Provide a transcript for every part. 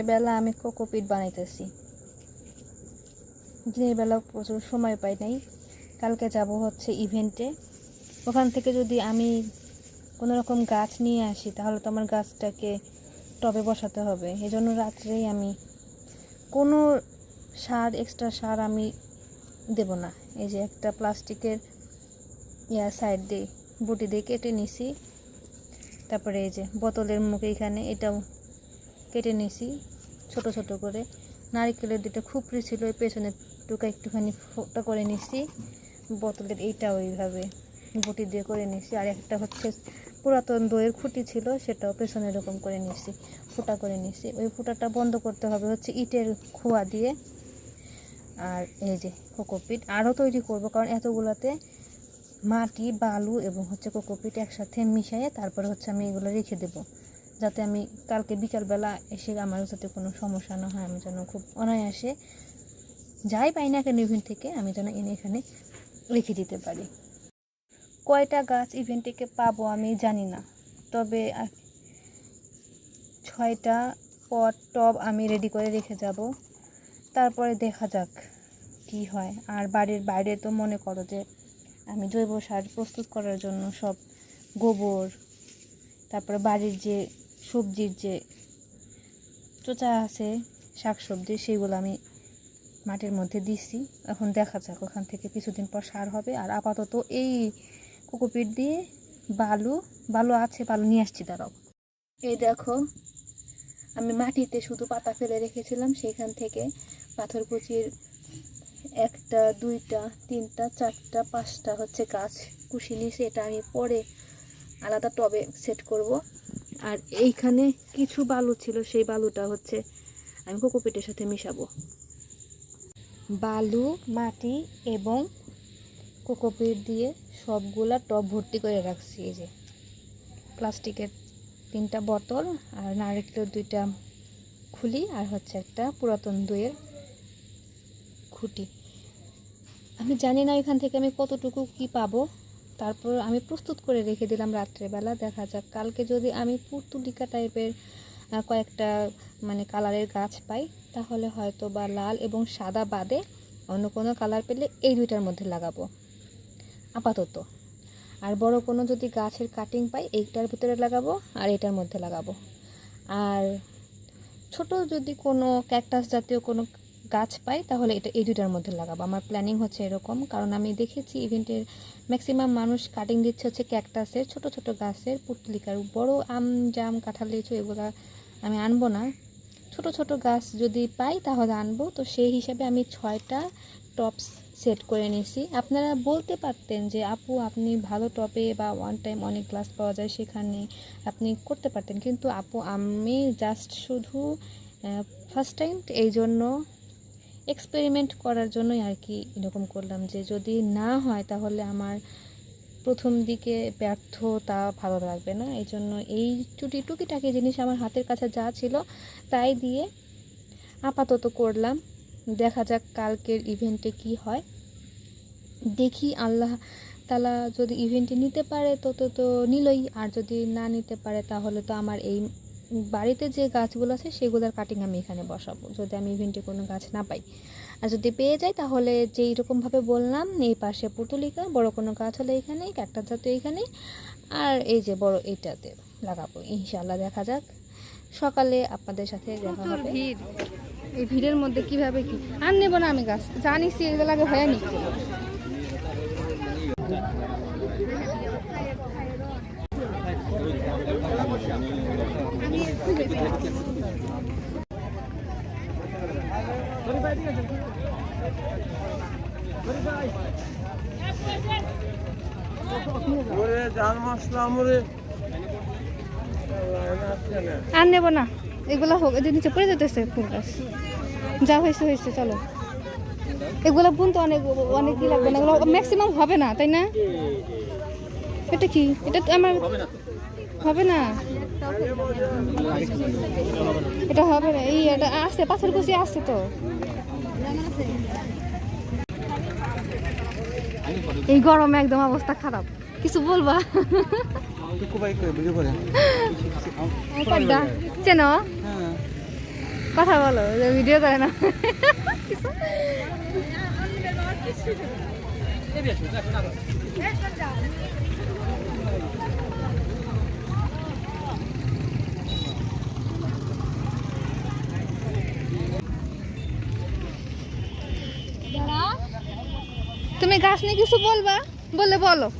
রাত্রেবেলা আমি কোকোপিট বানাইতেছি। দিনের বেলা প্রচুর সময় পাই নাই। কালকে যাব হচ্ছে ইভেন্টে। ওখান থেকে যদি আমি কোনো রকম গাছ নিয়ে আসি, তাহলে তো আমার গাছটাকে টবে বসাতে হবে। এই জন্য রাত্রেই আমি কোনো সার এক্সট্রা সার আমি দেব না। এই যে একটা প্লাস্টিকের ইয়া সাইড দিয়ে, বটি দিয়ে কেটে নিছি। তারপরে এই যে বোতলের মুখ এখানে, এটাও কেটে নিছি ছোট ছোট করে। নারিকেলের দুটো খুপড়ি ছিল, ওই পেছনের টুকা একটুখানি ফোটা করে নিছি বোতলের এইটা ওইভাবে বটি দিয়ে করে নিছি আর একটা হচ্ছে পুরাতন দইয়ের খুঁটি ছিল, সেটাও পেছনে এরকম করে নিছি ফুটা করে নিছি ওই ফুটাটা বন্ধ করতে হবে হচ্ছে ইটের খোয়া দিয়ে। আর এই যে কোকোপিট আরও তৈরি করব, কারণ এতগুলোতে মাটি, বালু এবং হচ্ছে কোকোপিট একসাথে মিশিয়ে তারপরে হচ্ছে আমি এগুলো রেখে দেব। যাতে আমি কালকে বিকালবেলা এসে আমার যাতে কোনো সমস্যা না হয়, আমি যেন খুব অনায়াসে যাই পাই না কেন ইভেন্ট থেকে, আমি যেন এনে এখানে রেখে দিতে পারি। কয়টা গাছ ইভেন্ট থেকে পাবো আমি জানি না, তবে ছয়টা পট টব আমি রেডি করে রেখে যাব। তারপরে দেখা যাক কি হয়। আর বাড়ির বাইরে তো মনে করো যে আমি জৈব সার প্রস্তুত করার জন্য সব গোবর, তারপরে বাড়ির যে সবজির যে চোচা আছে, শাকসবজি সেইগুলো আমি মাটির মধ্যে দিছি। এখন দেখা যাক, ওখান থেকে কিছুদিন পর সার হবে। আর আপাতত এই কোকোপিট দিয়ে বালু বালু আছে, বালু নিয়ে আসছি দাঁড়াও। এই দেখো, আমি মাটিতে শুধু পাতা ফেলে রেখেছিলাম। সেখান থেকে পাথর কুচির একটা, দুইটা, তিনটা, চারটা, পাঁচটা হচ্ছে গাছ কুশি নিয়েছে। এটা আমি পরে আলাদা টবে সেট করব। আর এইখানে কিছু বালু ছিল, সেই বালুটা হচ্ছে আমি কোকোপিটের সাথে মিশাবো। বালু, মাটি এবং কোকোপিট দিয়ে সবগুলা টব ভর্তি করে রাখছি এই যে। প্লাস্টিকের তিনটা বোতল আর নারকেলের দুইটা খুলি আর হচ্ছে একটা পুরাতন দইয়ের খুঁটি। আমি জানি না এখান থেকে আমি কতটুকু কি পাবো। তারপর আমি প্রস্তুত করে রেখে দিলাম রাত্রেবেলা। দেখা যাক, কালকে যদি আমি পুর্তুলিকা টাইপের কয়েকটা মানে কালারের গাছ পাই, তাহলে হয়তো বা লাল এবং সাদা বাদে অন্য কোনো কালার পেলে এই দুইটার মধ্যে লাগাবো। আপাতত। আর বড় কোনো যদি গাছের কাটিং পাই, এইটার ভিতরে লাগাবো আর এটার মধ্যে লাগাবো। আর ছোট যদি কোনো ক্যাকটাস জাতীয় কোনো গাছ পাই, তাহলে এটা এই দুটার মধ্যে লাগাবো। আমার প্ল্যানিং হচ্ছে এরকম, কারণ আমি দেখেছি ইভেন্টের ম্যাক্সিমাম মানুষ কাটিং দিচ্ছে হচ্ছে ক্যাকটাসের ছোট ছোট গাছের পুর্তলিকার বড় আম, জাম, কাঁঠাল, লিচু এগুলো আমি আনব না। ছোট ছোট গাছ যদি পাই তাহলে আনব। তো সেই হিসাবে আমি ছয়টা টপস সেট করে নিয়েছি। আপনারা বলতে পারতেন যে, আপু, আপনি ভালো টপে বা ওয়ান টাইম অনেক গ্লাস পাওয়া যায় সেখানে আপনি করতে পারতেন। কিন্তু আপু, আমি জাস্ট শুধু ফার্স্ট টাইম এই জন্য এক্সপেরিমেন্ট করার জন্যই আর কি এরকম করলাম যে যদি না হয় তাহলে আমার প্রথম দিকে ব্যর্থতা ভালো লাগবে না। এই জন্য এই টুটি টুকিটাকি জিনিস আমার হাতের কাছে যা ছিল তাই দিয়ে আপাতত করলাম। দেখা যাক কালকের ইভেন্টে কি হয়। দেখি আল্লাহ তালা যদি ইভেন্টে নিতে পারে তো তো তো নিলই, আর যদি না নিতে পারে তাহলে তো আমার এই বাড়িতে যে গাছগুলো আছে সেগুলোর কাটিং আমি এখানে বসাবো। যদি আমি ইভেন্টে কোনো গাছ না পাই। আর যদি পেয়ে যাই তাহলে যেই রকমভাবে বললাম, এই পাশে পুতুলিকা, বড় কোনো গাছ হলে এখানে একটা জাতীয় এখানে, আর এই যে বড় এইটাতে লাগাবো। ইনশাল্লাহ দেখা যাক। সকালে আপনাদের সাথে দেখা হবে। ভিড়। এই ভিড়ের মধ্যে কীভাবে কি? আর নেব না আমি গাছ। জানিস এগুলো আগে হয়নি ওরে আর নেব না। এগুলো হোক, এদের নিচে পড়ে যেতেছে ফুল গাছ। যা হয়েছে হয়েছে, চলো। এগুলো বুনতে অনেক অনেক কি লাগবে না। এগুলো ম্যাক্সিমাম হবে না, তাই না? এটা কি? এটা তো আমার হবে না? এটা হবে না। এই, এটা আসছে পাথর কুচি আসছে তো। এই গরমে একদম অবস্থা খারাপ। কিছু বলবা? টুকু বাই করে ভিডিও করে কড্ডা চেনো? হ্যাঁ কথা বলো ভিডিও করে না। তুমি গাছ নিয়ে কিছু বলবা? বলে বলো। কি বলব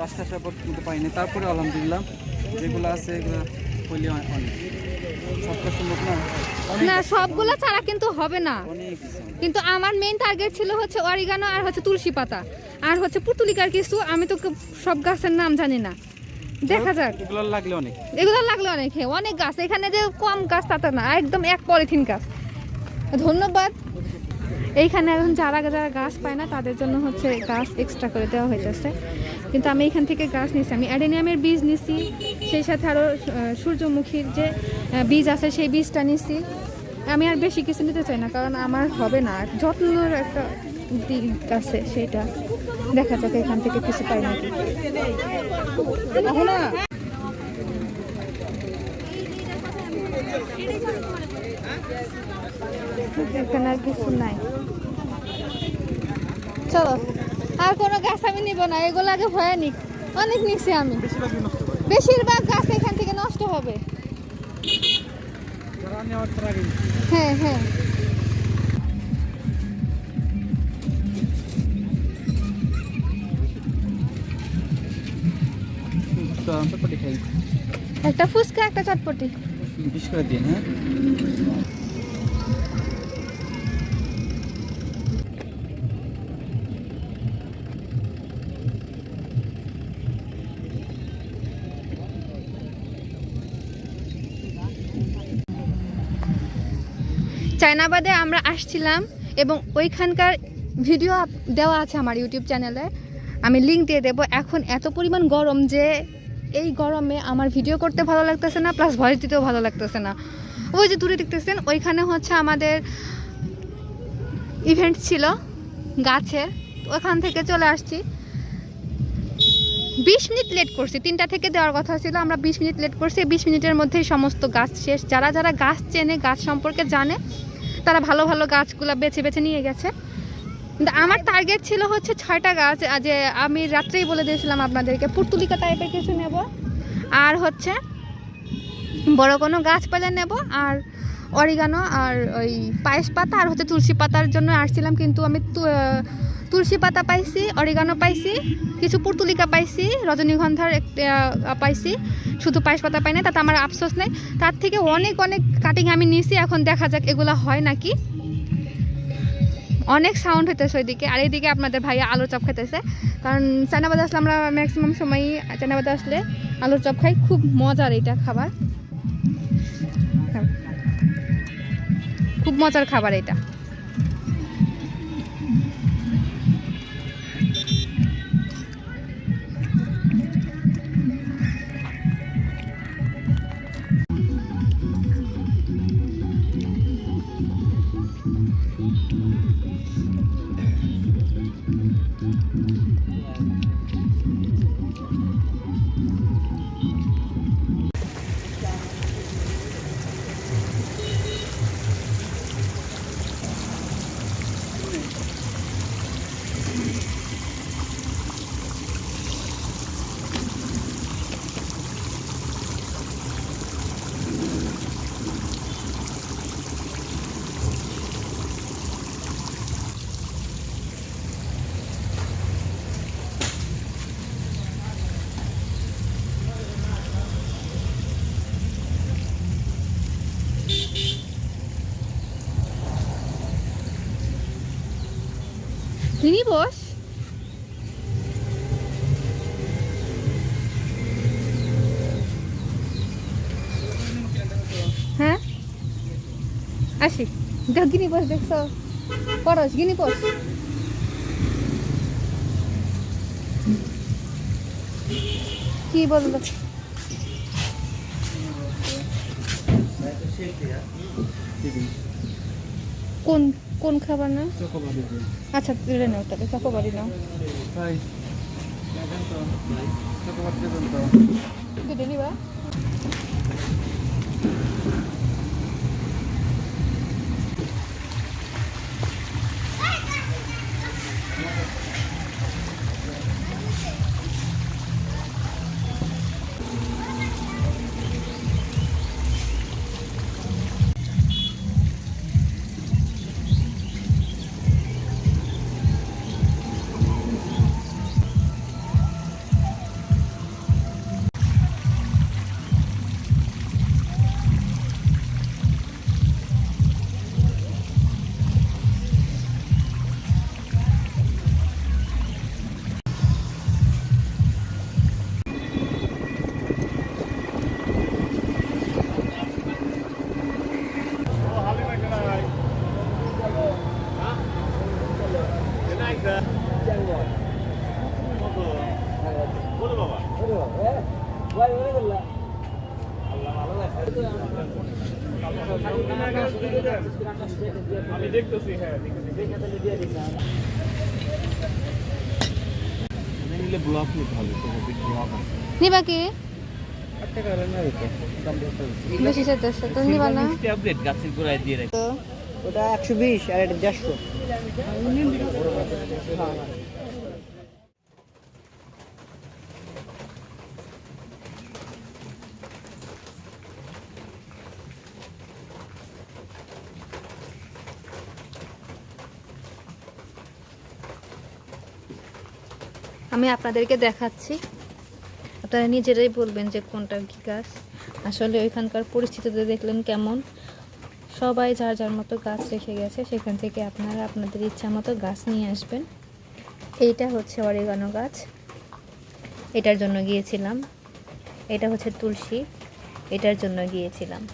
লাস্ট সাপোর্ট কিন্তু পাইনি তারপরে আলহামদুলিল্লাহ যেগুলো আছে এগুলো হইলে অনেক। সবটা সম্ভব না? অনেক না সবগুলো ছাড়া কিন্তু হবে না। কিন্তু আমার মেইন টার্গেট ছিল হচ্ছে অরিগানো আর হচ্ছে তুলসী পাতা। আর হচ্ছে পুতুলিকার কিছু আমি তো সব গাছের নাম জানি না। দেখা যাক। এগুলো লাগলে অনেক। এগুলো লাগল অনেক হ্যাঁ, অনেক গাছ। এখানে যে কম গাছ তাতে না একদম এক পলিথিন গাছ। ধন্যবাদ। এইখানে এখন যারা যারা গাছ পায় না তাদের জন্য হচ্ছে গাছ এক্সট্রা করে দেওয়া হইতেছে। কিন্তু আমি এখান থেকে গাছ নিছি আমি অ্যাডেনিয়ামের বীজ নিছি সেই সাথে আরও সূর্যমুখীর যে বীজ আছে সেই বীজটা নিছি। আমি আর বেশি কিছু নিতে চাই না কারণ আমার হবে না যত্নর একটা দিক আছে সেটা দেখা যাক এখান থেকে কিছু পাই নাকি। এখানে আর কিছু নাই। চলো। আর কোনো গাছ আমি নিব না এগুলো আগে ভয় নিক। অনেক নিছি আমি। বেশিরভাগ গাছ এখান থেকে নষ্ট হবে। হ্যাঁ হ্যাঁ। একটা ফুচকা একটা চটপটি। বিশ করে দিন হ্যাঁ? চায়নাবাদে আমরা আসছিলাম এবং ওইখানকার ভিডিও দেওয়া আছে আমার ইউটিউব চ্যানেলে। আমি লিঙ্ক দিয়ে দেবো। এখন এত পরিমাণ গরম যে এই গরমে আমার ভিডিও করতে ভালো লাগতেছে না প্লাস ভয়েস দিতেও ভালো লাগতেছে না। ওই যে দূরে দেখতেছেন, ওইখানে হচ্ছে আমাদের ইভেন্ট ছিল গাছের। ওখান থেকে চলে আসছি। বিশ মিনিট লেট করছি। তিনটা থেকে দেওয়ার কথা ছিল, আমরা বিশ মিনিট লেট করছি। বিশ মিনিটের মধ্যেই সমস্ত গাছ শেষ। যারা যারা গাছ চেনে, গাছ সম্পর্কে জানে তারা ভালো ভালো গাছগুলো বেছে বেছে নিয়ে গেছে। কিন্তু আমার টার্গেট ছিল হচ্ছে ছয়টা গাছ যে আমি রাত্রেই বলে দিয়েছিলাম আপনাদেরকে, পুর্তুলিকা টাইপের কিছু নেব, আর হচ্ছে বড় কোনো গাছ পেলে নেব, আর অরিগানো আর ওই পায়েস পাতা, আর হচ্ছে তুলসী পাতার জন্য আসছিলাম, কিন্তু আমি তুলসী পাতা পাইছি অরিগানো পাইছি, কিছু পুর্তুলিকা পাইছি রজনীগন্ধার একটা পাইছি, শুধু পায়েস পাতা পাই না তাতে আমার আফসোস নেই। তার থেকে অনেক অনেক কাটিং আমি নিয়েছি এখন দেখা যাক এগুলো হয় নাকি। অনেক সাউন্ড হইতেছে ওইদিকে, আর এইদিকে আপনাদের ভাইয়া আলুর চপ খাইতেছে। কারণ চায়নাবাদে আসলে আমরা ম্যাক্সিমাম সময়ই চায়নাবাদে আসলে আলুর চপ খাই, খুব মজার এইটা খাবার। খুব মজার খাবার এটা মিনি বস। হ্যাঁ? আসি। দেখ গিনি বস দেখছ পরশ গিনি বস। কি বলল? কোন কোন খাবার না আচ্ছা তুলে নাও তাহলে চকোবারি নাও। ভাই দেবেন নিলে ব্লক নিতে হবে ব্লক আছে। নিবা কি? একটা কারণে না দিতে দাম বেশি বেশি চাইতেছে তো নিবা না। ট্যাবলেট গাছের গোড়ায় দিয়ে রাখি। ওটা একশো বিশ আর এটা দেড়শো। আমি আপনাদেরকে দেখাচ্ছি। আপনারা নিজেরাই বলবেন যে কোনটা কি গাছ। আসলে ওইখানকার পরিস্থিতিতে দেখলেন কেমন। সবাই যার যার মতো গাছ রেখে গেছে, সেখান থেকে আপনারা আপনাদের ইচ্ছা মতো গাছ নিয়ে আসবেন। এইটা হচ্ছে অরিগানো গাছ। এটার জন্য গিয়েছিলাম। এটা হচ্ছে তুলসী। এটার জন্য গিয়েছিলাম।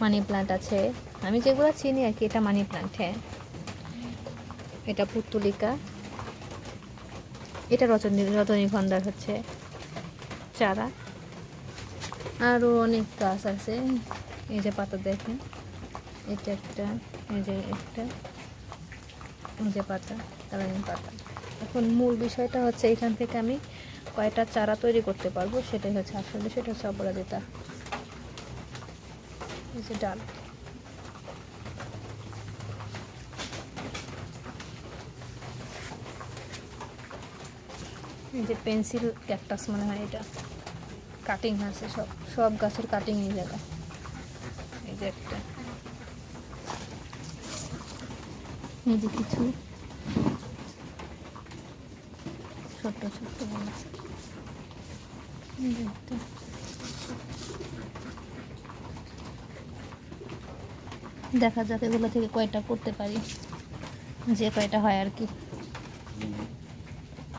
মানি প্লান্ট আছে। আমি যেগুলো চিনি আর কি, এটা মানি প্লান্ট হ্যাঁ। এটা পুতুলিকা এটা রজনী রজনীগন্ধার হচ্ছে চারা। আরও অনেক গাছ আছে। এই যে পাতা দেখেন। এটা একটা, এই যে একটা, এই যে পাতা, কালারিং পাতা। এখন মূল বিষয়টা হচ্ছে এখান থেকে আমি কয়টা চারা তৈরি করতে পারব সেটাই হচ্ছে আসলে সেটা হচ্ছে অপরাজিতা। এই যে ডাল। যে পেন্সিল ক্যাকটাস মনে হয় এটা কাটিং আছে সব সব গাছের কাটিং এই জায়গায়। এই যে একটা। এই যে কিছু। ছোট্ট ছোট্ট। দেখা যাক এগুলো থেকে কয়টা করতে পারি। যে কয়টা হয় আর কি।